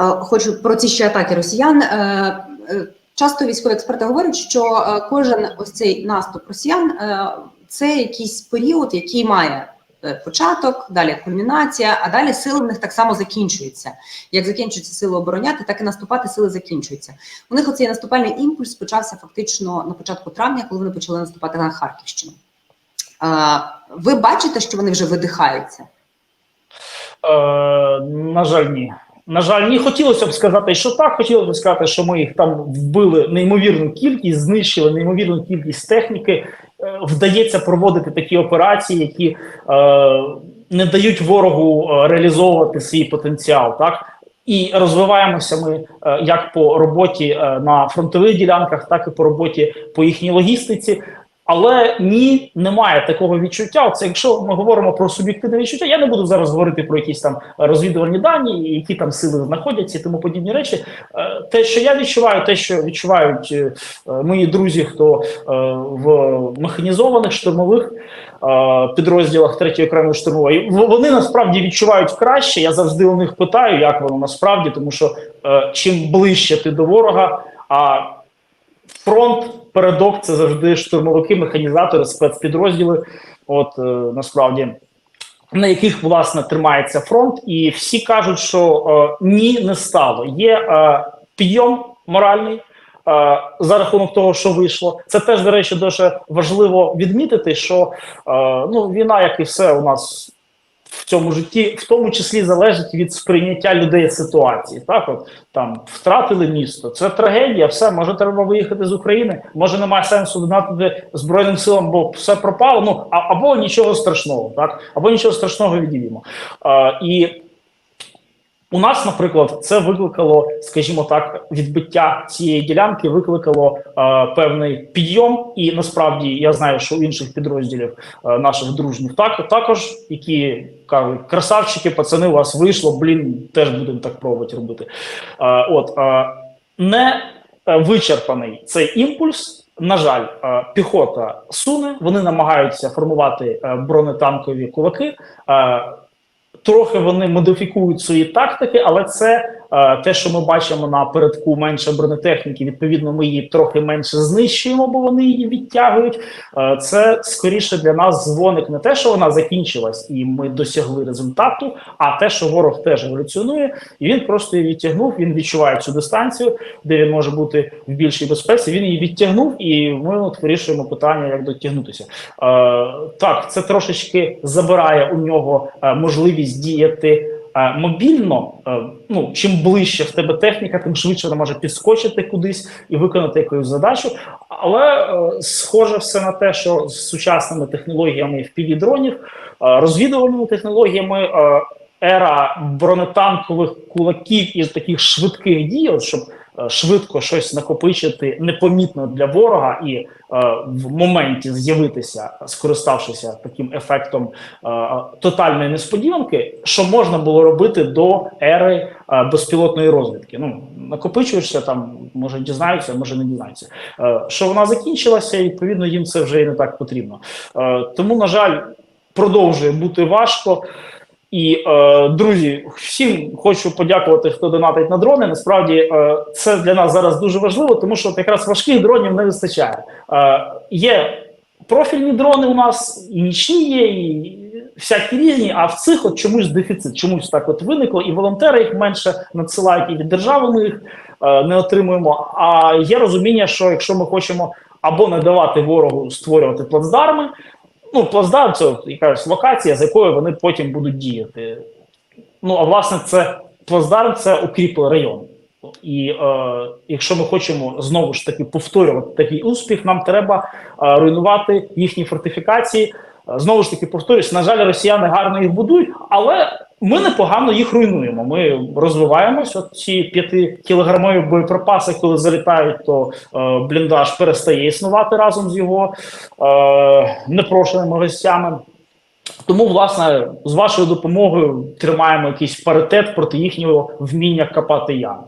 Е, Хочу про ці ще атаки росіян. Е, е, Часто військові експерти говорять, що кожен ось цей наступ росіян це якийсь період, який має початок, далі кульмінація, а далі сили в них так само закінчуються. Як закінчуються сили обороняти, так і наступати сили закінчуються. У них оцей наступальний імпульс почався фактично на початку травня, коли вони почали наступати на Харківщину. Ви бачите, що вони вже видихаються? Е, на жаль, ні. На жаль, ні. Хотілося б сказати, що так. Хотілося б сказати, що ми їх там вбили неймовірну кількість, знищили неймовірну кількість техніки. Е, вдається проводити такі операції, які е, не дають ворогу е, реалізовувати свій потенціал. Так і розвиваємося ми е, як по роботі е, на фронтових ділянках, так і по роботі по їхній логістиці. Але ні, немає такого відчуття. Це якщо ми говоримо про суб'єктивне відчуття, я не буду зараз говорити про якісь там розвідувальні дані, які там сили знаходяться і тому подібні речі. Е, Те, що я відчуваю, те, що відчувають е, мої друзі, хто е, в механізованих штурмових підрозділах третьої окремої штурмової, вони насправді відчувають краще. Я завжди у них питаю, як воно насправді, тому що чим ближче ти до ворога, а фронт, передок це завжди штурмовики, механізатори, спецпідрозділи. От е, насправді. На яких власне тримається фронт, і всі кажуть, що е, ні, не стало. Є е, підйом моральний е, за рахунок того, що вийшло. Це теж, до речі, дуже важливо відмітити, що е, ну, війна, як і все у нас в цьому житті, в тому числі залежить від сприйняття людей ситуації. Так, от там втратили місто, це трагедія. Все може треба виїхати з України. Може немає сенсу донатити збройним силам, бо все пропало. Ну а, або нічого страшного, так або нічого страшного відділімо. І у нас, наприклад, це викликало, скажімо так, відбиття цієї ділянки, викликало е, певний підйом, і насправді я знаю, що у інших підрозділів е, наших дружніх так також, які кажуть, красавчики, пацани, у вас вийшло, блін, теж будемо так пробувати робити. Е, от е, не е, вичерпаний цей імпульс. На жаль, е, піхота суне, вони намагаються формувати е, бронетанкові кулаки. Трохи вони модифікують свої тактики, але це те, що ми бачимо на передку менше бронетехніки. Відповідно, ми її трохи менше знищуємо, бо вони її відтягують. Е, це скоріше для нас дзвоник не те, що вона закінчилась, і ми досягли результату, а те, що ворог теж еволюціонує, і він просто її відтягнув. Він відчуває цю дистанцію, де він може бути в більшій безпеці. Він її відтягнув, і ми от вирішуємо питання, як дотягнутися. Е, так, це трошечки забирає у нього е, можливість діяти. Е, Мобільно, е, ну чим ближче в тебе техніка, тим швидше вона може підскочити кудись і виконати якусь задачу. Але е, схоже все на те, що з сучасними технологіями впівдронів, дронів, розвідувальними технологіями, ера бронетанкових кулаків і таких швидких дій, щоб швидко щось накопичити непомітно для ворога і е, в моменті з'явитися, скориставшися таким ефектом е, тотальної несподіванки, що можна було робити до ери е, безпілотної розвідки. Ну накопичуєшся там, може дізнаються, може не дізнаються. Е, що вона закінчилася, і відповідно їм це вже і не так потрібно. Е, тому, на жаль, продовжує бути важко. І е, друзі, всім хочу подякувати, хто донатить на дрони. Насправді е, це для нас зараз дуже важливо, тому що от якраз важких дронів не вистачає. Е, є профільні дрони у нас, і нічні є, і всякі різні. А в цих от чомусь дефіцит, чомусь так от виникло, і волонтери їх менше надсилають, і від держави ми їх е, не отримуємо. А є розуміння, що якщо ми хочемо або не давати ворогу створювати плацдарми. Ну, плацдарм це якась локація, з якою вони потім будуть діяти. Ну, а власне, це плацдарм це укріплений район. І е, якщо ми хочемо знову ж таки повторювати такий успіх, нам треба е, руйнувати їхні фортифікації. Е, Знову ж таки, повторюсь, на жаль, росіяни гарно їх будують, але ми непогано їх руйнуємо. Ми розвиваємось. От ці п'ятикілограмові боєприпаси, коли залітають, то е, бліндаж перестає існувати разом з його е, непрошеними гостями. Тому, власне, з вашою допомогою тримаємо якийсь паритет проти їхнього вміння копати ями.